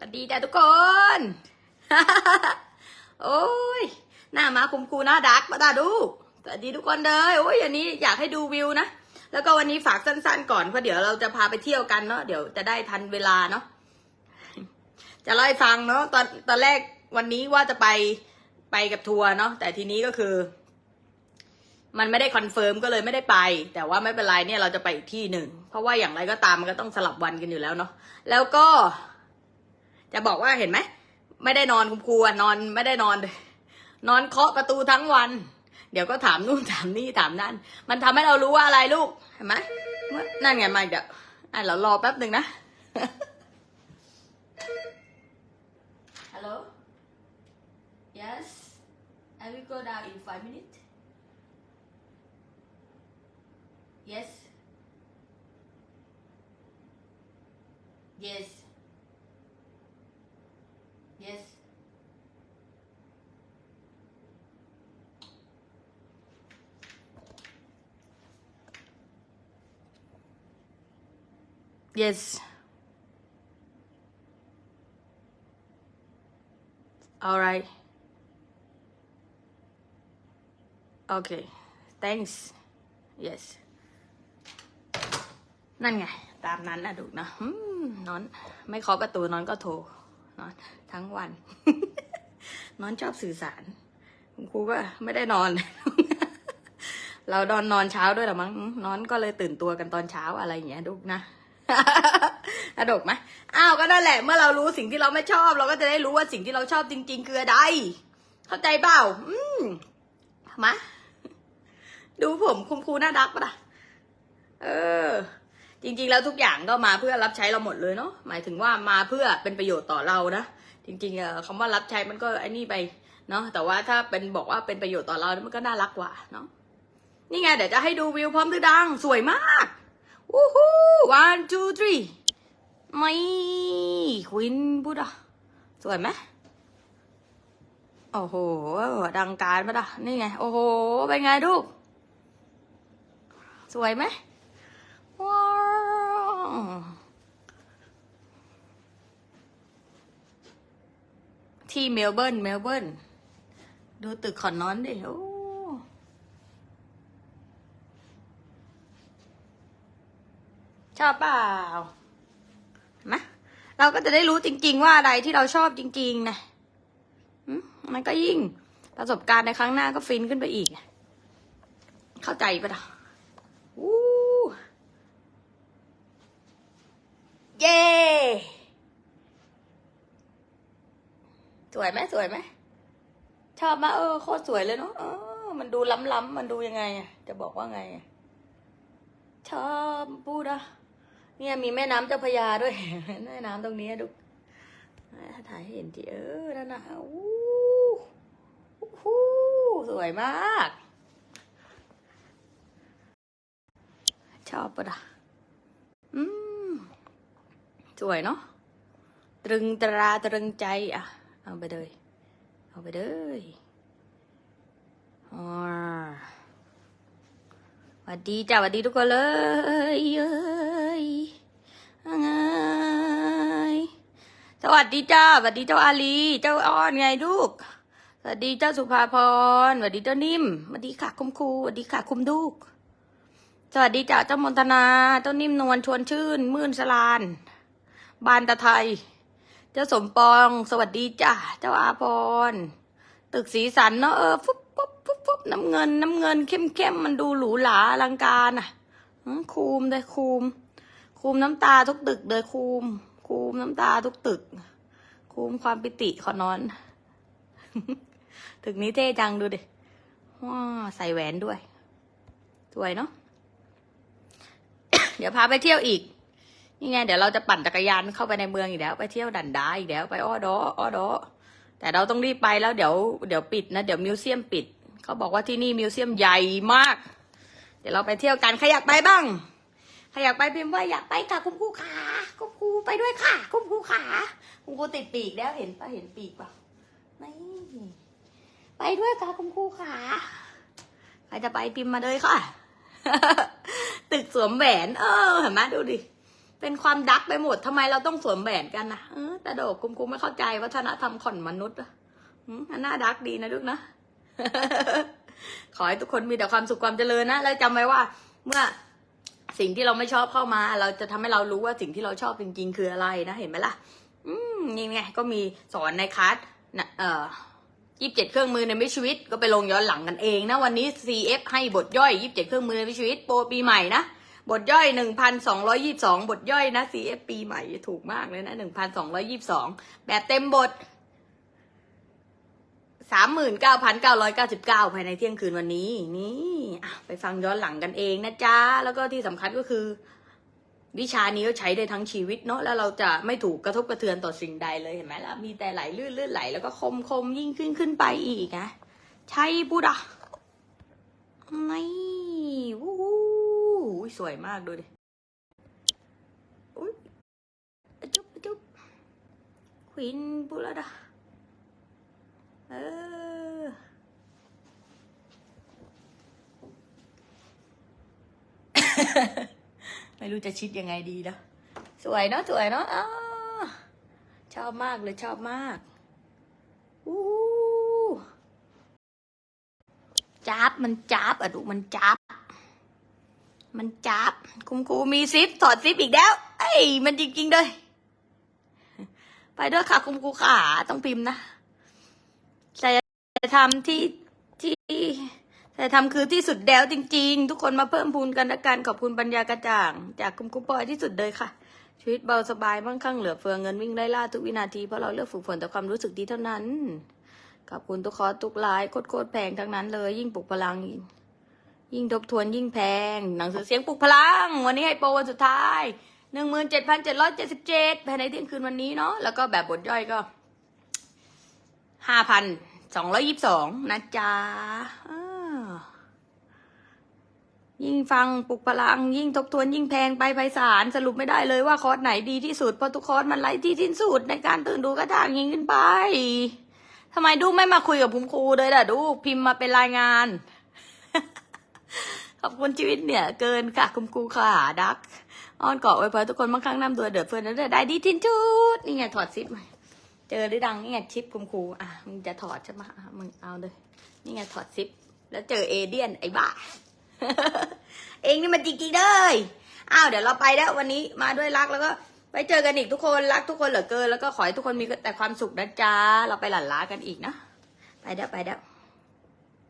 สวัสดีจ้าทุกคน โอ้ย หน้ามาคุมคูหน้าดักมาตาดู สวัสดีทุกคนเลยโอ้ยอันนี้อยากให้ดูวิวนะ แล้วก็วันนี้ฝากสั้นๆ ก่อนเพราะเดี๋ยวเราจะพาไปเที่ยวกันเนาะ เดี๋ยวจะได้ทันเวลาเนาะ จะเล่าให้ฟังเนาะตอนตอนแรกวันนี้ว่าจะไปไปกับทัวร์เนาะ แต่ทีนี้ก็คือ มันไม่ได้คอนเฟิร์มก็เลยไม่ได้ไป แต่ว่าไม่เป็นไรเนี่ยเราจะไปอีกที่หนึ่ง เพราะว่าอย่างไรก็ตามมันก็ต้องสลับวันกันอยู่แล้วเนาะ แล้วก็ จะบอกว่าเห็นไหม ไม่ได้นอนคุณครูนอนไม่ได้นอน นอนเคาะประตูทั้งวัน เดี๋ยวก็ถามนู่นถามนี่ถามนั่น มันทำให้เรารู้ว่าอะไรลูก เห็นไหมนั่นไงมาเดี๋ยวอะเรารอแป๊บหนึ่งนะฮัลโหล yes I will go down in five minutes yes yes yes all right okay thanks yes นั่นไง ตามนั้นนะดูนะนอน ไม่เคาะประตูนอนก็โทร นอน ทั้งวัน นอนชอบสื่อสาร คุณครูก็ไม่ได้นอน เราดอนนอนเช้าด้วยหรอมั้ง นอนก็เลยตื่นตัวกันตอนเช้าอะไรอย่างเงี้ยดุกนะ อะดกไหมอ้าวก็นั่นแหละ เมื่อเรารู้สิ่งที่เราไม่ชอบ เราก็จะได้รู้ว่าสิ่งที่เราชอบจริง ๆ คืออะไร เข้าใจเปล่า อืมมาดูผมคุณครูน่ารักปะล่ะ เออ จริง ๆ แล้วทุกอย่างก็มาเพื่อรับใช้เราหมดเลยเนาะ หมายถึงว่ามาเพื่อเป็นประโยชน์ต่อเรานะ จริงๆเออคำว่ารับใช้มันก็ไอ้นี่ไปเนาะ แต่ว่าถ้าเป็นบอกว่าเป็นประโยชน์ต่อเรา มันก็น่ารักกว่าเนาะ นี่ไงเดี๋ยวจะให้ดูวิวพร้อมดือดัง สวยมาก วู้ฮู้ one two three ไม่ควินพูดะสวยไหมโอ้โห ดังการปะล่ะนี่ไง โอ้โห เป็นไงลูก สวยไหมว้าวที่เมลเบิร์นเมลเบิร์นดูตึกขอนนอนดิโอ้ ชอบเปล่านไหมเราก็จะได้รู้จริง ๆ ว่าอะไรที่เราชอบจริง ๆ นะมันก็ยิ่งประสบการณ์ในครั้งหน้าก็ฟินขึ้นไปอีก เข้าใจปะล่ะอู้เย้สวยไหมสวยไหมชอบมาเออโคตรสวยเลยเนาะเออมันดูล้ำๆมันดูยังไงอะจะบอกว่าไงชอบพูดอะ เนี่ยมีแม่น้ำเจ้าพยาด้วย แม่น้ำตรงนี้ดูถ่ายให้เห็นทีเออนั่นนะอู้หูสวยมาก ชอบปะล่ะอืมสวยเนาะตรึงตราตรึงใจอะ เอาไปเลย เอาไปเลยอ๋อสวัสดีจ้าสวัสดีทุกคนเลยไง สวัสดีจ้าสวัสดีเจ้าอาลี เจ้าอ้อนไงลูก สวัสดีเจ้าสุภาพรสวัสดีเจ้านิ่มสวัสดีค่ะคุณครูสวัสดีค่ะคุณลูก สวัสดีจ้าเจ้ามนตนา เจ้านิ่มนวลชวนชื่น มื่นสลาน บานตะไทย เจ้าสมปอง สวัสดีจ้าเจ้าอาพร ตึกสีสันเนาะเออฟุ๊บฟุ๊บฟุ๊บฟุ๊บน้ำเงิน น้ำเงินเข้มเข้มมันดูหรูหราอลังการอะคูมเลยคูม คูมน้ำตาทุกตึกเลยคูม คูมน้ำตาทุกตึกคูมความปิติขอนอนตึกนี้เท่จังดูดิว้าใส่แหวนด้วย สวยเนาะเดี๋ยวพาไปเที่ยวอีก นี่ไง เดี๋ยวเราจะปั่นจักรยานเข้าไปในเมืองอีกแล้ว ไปเที่ยวดันดาอีกแล้ว ไปอ้อดออ้อดอแต่เราต้องรีบไปแล้วเดี๋ยวเดี๋ยวปิดนะ เดี๋ยวมิวเซียมปิด เขาบอกว่าที่นี่มิวเซียมใหญ่มาก เดี๋ยวเราไปเที่ยวกันใครอยากไปบ้าง ใครอยากไปพิมพ์ว่าอยากไปค่ะคุณครูขาคุณครูไปด้วยค่ะคุณครูขาคุณครูติดปีกแล้วเห็นปะเห็นปีกปะนี่ไปด้วยค่ะคุณครูขาใครจะไปพิมพ์มาเลยค่ะ ตึกสวมแหวน เออเห็นไหมดูดิเป็นความดักไปหมดทำไมเราต้องสวมแหวนกันนะเออแต่โดกคุมคุมไม่เข้าใจวัฒนธรรมขอนมนุษย์อะอันน่าดักดีนะลูกนะขอให้ทุกคนมีแต่ความสุขความเจริญนะ แล้วจำไว้ว่า เมื่อ สิ่งที่เราไม่ชอบเข้ามา เราจะทำให้เรารู้ว่าสิ่งที่เราชอบจริงๆคืออะไรนะเห็นไหมล่ะ อืมนี่ไงก็มีสอนในคลาสนะเอ่อยี่สิบเจ็ดเครื่องมือในวิชีวิตก็ไปลงย้อนหลังกันเองนะวันนี้ CF ให้บทย่อยยี่สิบเจ็ดเครื่องมือในวิชีวิตโปรปีใหม่นะบทย่อยหนึ่งพันสองร้อยี่สองบทย่อยนะ CF ปีใหม่ถูกมากเลยนะหนึ่งพันสองร้อยี่สองแบบเต็มบท สามหมื่นเก้าพันเก้าร้อยเก้าสิบเก้าภายในเที่ยงคืนวันนี้ นี่ไปฟังย้อนหลังกันเองนะจ๊ะ แล้วก็ที่สำคัญก็คือ วิชานี้ก็ใช้ได้ทั้งชีวิตเนาะแล้วเราจะไม่ถูกกระทบกระเทือนต่อสิ่งใดเลยเห็นไหมล่ะมีแต่ไหลลื่นลื่นไหลแล้วก็คมคมยิ่งขึ้นขึ้นไปอีกนะใช่พูดอะไม่วู้หูยสวยมากดูดิอุ้ยจุ๊บจุ๊บควินพูดแล้วดะเออ ไม่รู้จะชิดยังไงดีนะสวยเนาะสวยเนาะอ้าชอบมากเลยชอบมากอู้จับมันจับอะดูมันจับ มันจับคุณครูมีซิปถอดซิปอีกแล้ว เอ้ยมันจริงๆเลยไปด้วยค่ะคุณครูขาต้องพิมพ์นะแต่ทำที่ที่ แต่ทำคือที่สุดแล้วจริง ๆ ทุกคนมาเพิ่มพูนกันละกันขอบคุณปัญญากระจ่าง จากคุณครูปอยที่สุดเลยค่ะ ชีวิตเบาสบายมั่งคั่งเหลือเฟือเงินวิ่งไล่ล่าทุกวินาทีเพราะเราเลือกฝึกฝนแต่ความรู้สึกดีเท่านั้นขอบคุณทุกคอทุกไลน์โคตรแพงทั้งนั้นเลย ยิ่งปลุกพลัง ยิ่งทบทวนยิ่งแพง หนังสือเสียงปลุกพลัง วันนี้ให้โปรวันสุดท้ายหนึ่งหมื่นเจ็ดพันเจ็ดร้อยเจ็ดสิบเจ็ดภายในเที่ยงคืนวันนี้เนาะแล้วก็แบบบทย่อยก็ห้าพันสองร้อยิบสองนะจ๊ะ ยิ่งฟังปลุกพลัง ยิ่งทบทวนยิ่งแพงไปไพศาลสรุปไม่ได้เลยว่าคอร์สไหนดีที่สุดเพราะทุกคอร์สมันไร้ที่สิ้นสุดในการตื่นดูกระทางยิงขึ้นไปทำไมดูไม่มาคุยกับคุณครูเลยล่ะดูพิมพ์มาเป็นรายงาน ขอบคุณชีวิตเนี่ย เกินค่ะคุณครูค่ะดักอ้อนเกาะไว้พอทุกคนบางครั้งนำตัวเดือดเฟือนแล้วเดือดได้ดีทิ้นชุดนี่ไงถอดซิปมาเจอหรือดังนี่ไงชิปคุณครูอะมึงจะถอดใช่ไหมมึงเอาเลย นี่ไงถอดซิปแล้วเจอเอเดียนไอ้บ้า เองนี่มันจริงๆเลยอ้าวเดี๋ยวเราไปแล้ววันนี้มาด้วยรักแล้วก็ไปเจอกันอีกทุกคนรักทุกคนเหลือเกิน แล้วก็ขอให้ทุกคนมีแต่ความสุขนะจ๊ะเราไปหลั่นล้ากันอีกนะไปเด้อไปเด้อ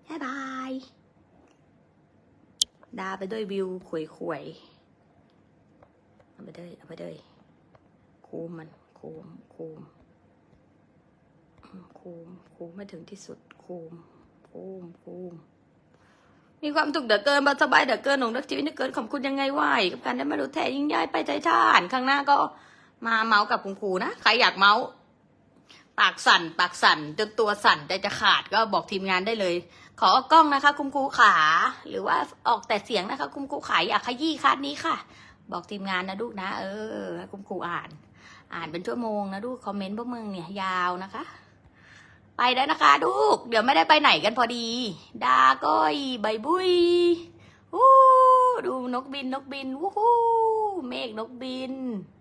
บ๊ายบายดาไปด้วยวิวขวยขวยเอาไปด้วยเอาไปด้วยคูมมันคูมคูมอืมคูมคูมไม่ถึงที่สุดคูมคูมคูม มีความสุขเดือเกินสบายเดือเกินหนงรักชีวิตเหลือเกินขอบคุณยังไงไหวกับการได้มาดูแทยิ่งย้ายไปใจชาติข้างหน้าก็มาเมาส์กับคุณครูนะใครอยากเมาส์ปากสั่น ปากสั่นจนตัวสั่นใจจะขาดก็บอกทีมงานได้เลย ขอกล้องนะคะ คุณครูขา หรือว่าออกแต่เสียงนะคะ คุณครูขาอยากขยี้คัดนี้ค่ะ บอกทีมงานนะลูกนะ เออคุณครูอ่าน อ่านเป็นชั่วโมงนะลูกคอมเมนต์พวกมึงเนี่ยยาวนะคะ ไปได้นะคะลูก เดี๋ยวไม่ได้ไปไหนกันพอดี ดาก้อยใบบุยวู้ดูนกบินนกบินวู้ฮู้เมฆนกบิน